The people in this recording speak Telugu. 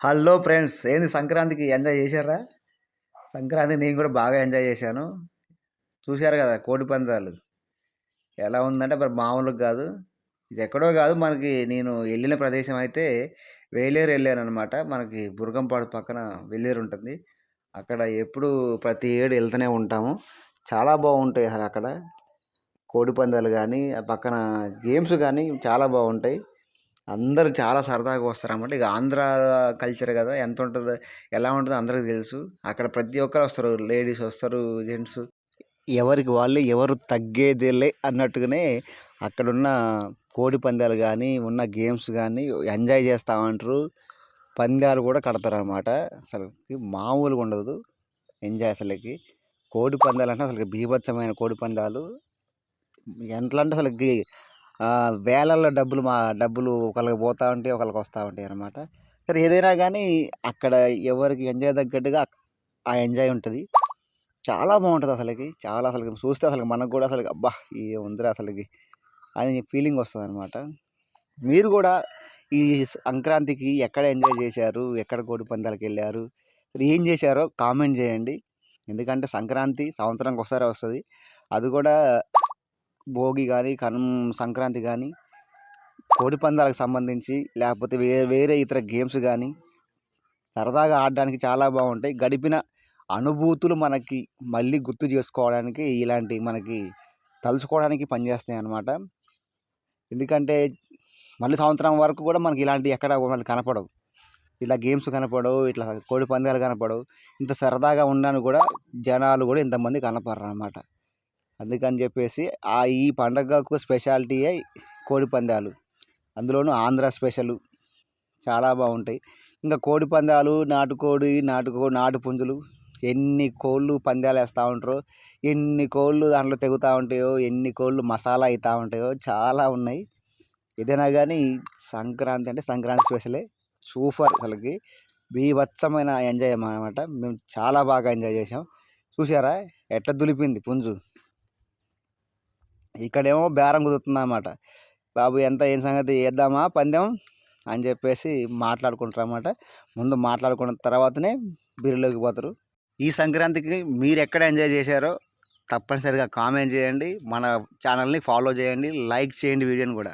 హలో ఫ్రెండ్స్ ఏంది సంక్రాంతికి ఎంజాయ్ చేశారా? సంక్రాంతి నేను కూడా బాగా ఎంజాయ్ చేశాను. చూశారు కదా కోడి పందాలు. ఎలా ఉందంటే మరి మామూలుగా కాదు. ఇది ఎక్కడో కాదు మనకి నేను వెళ్ళిన ప్రదేశం అయితే వేలేరు వెళ్ళాను అనమాట మనకి బురగంపాడు పక్కన వేలేరు ఉంటుంది. అక్కడ ఎప్పుడు ప్రతి ఏడు వెళ్తూనే ఉంటాము. చాలా బాగుంటాయి అసలు అక్కడ. కోడి పందాలు కానీ ఆ పక్కన గేమ్స్ కానీ చాలా బాగుంటాయి. అందరూ చాలా సరదాగా వస్తారు అన్నమాట ఇక ఆంధ్ర కల్చర్ కదా ఎంత ఉంటుందో ఎలా ఉంటుందో అందరికీ తెలుసు. అక్కడ ప్రతి ఒక్కరు వస్తారు లేడీస్ వస్తారు జెంట్స్ ఎవరికి వాళ్ళు ఎవరు తగ్గేదేలే అన్నట్టుగానే అక్కడున్న కోడి పందాలు కానీ ఉన్న గేమ్స్ కానీ ఎంజాయ్ చేస్తూ ఉంటారు పందాలు కూడా కడతారు అనమాట అసలు మామూలుగా ఉండదు ఎంజాయ్ అసలుకి. కోడి పందాలు అంటే అసలు బీభత్సమైన కోడి పందాలు. ఎట్లా అంటే అసలుకి వేలల్లో డబ్బులు మా డబ్బులు ఒకళ్ళకి పోతూ ఉంటాయి ఒకళ్ళకి వస్తూ ఉంటాయి అనమాట సరే ఏదైనా కానీ అక్కడ ఎవరికి ఎంజాయ్ తగ్గట్టుగా ఆ ఎంజాయ్ ఉంటుంది. చాలా బాగుంటుంది అసలుకి. చాలా అసలు చూస్తే అసలు మనకు కూడా అసలు అబ్బా ఉందిరా అసలుకి అని ఫీలింగ్ వస్తుంది అనమాట మీరు కూడా ఈ సంక్రాంతికి ఎక్కడ ఎంజాయ్ చేశారు? ఎక్కడ కోడి పందాలకు వెళ్ళారు? ఏం చేశారో కామెంట్ చేయండి. ఎందుకంటే సంక్రాంతి సంవత్సరానికి ఒకసారి వస్తుంది. అది కూడా భోగి కానీ కనుమ సంక్రాంతి కానీ కోడి పందాలకు సంబంధించి లేకపోతే వేరే వేరే ఇతర గేమ్స్ కానీ సరదాగా ఆడడానికి చాలా బాగుంటాయి. గడిపిన అనుభూతులు మనకి మళ్ళీ గుర్తు చేసుకోవడానికి ఇలాంటి మనకి తలుచుకోవడానికి పనిచేస్తాయి అన్నమాట. ఎందుకంటే మళ్ళీ సంవత్సరం వరకు కూడా మనకి ఇలాంటివి ఎక్కడ మళ్ళీ కనపడవు. ఇలా గేమ్స్ కనపడవు ఇట్లా కోడి పందాలు కనపడవు. ఇంత సరదాగా ఉండడానికి కూడా జనాలు కూడా ఇంతమంది కనపడరు అన్నమాట అందుకని చెప్పేసి ఆ ఈ పండగకు స్పెషాలిటీయే కోడి పందాలు. అందులోనూ ఆంధ్ర స్పెషల్ చాలా బాగుంటాయి. ఇంకా కోడి పందాలు నాటుకోడి నాటుకో నాటు పుంజులు ఎన్ని కోళ్ళు పందాలు వేస్తూ ఉంటారో ఎన్ని కోళ్ళు దాంట్లో తెగుతూ ఉంటాయో ఎన్ని కోళ్ళు మసాలా అవుతూ ఉంటాయో చాలా ఉన్నాయి. ఏదైనా కానీ సంక్రాంతి అంటే సంక్రాంతి స్పెషలే. సూపర్ అసలుకి. బీభత్సమైన ఎంజాయ్ అనమాట మేము చాలా బాగా ఎంజాయ్ చేసాం చూసారా ఎట్లా దులిపింది పుంజు? ఇక్కడేమో బేరం కుదురుతుంది అనమాట బాబు ఎంత ఏం సంగతి వేద్దామా పందెం అని చెప్పేసి మాట్లాడుకుంటారు అన్నమాట ముందు మాట్లాడుకున్న తర్వాతనే బీరులోకి పోతారు. ఈ సంక్రాంతికి మీరు ఎక్కడ ఎంజాయ్ చేశారో తప్పనిసరిగా కామెంట్ చేయండి. మన ఛానల్ని ఫాలో చేయండి లైక్ చేయండి వీడియోని కూడా.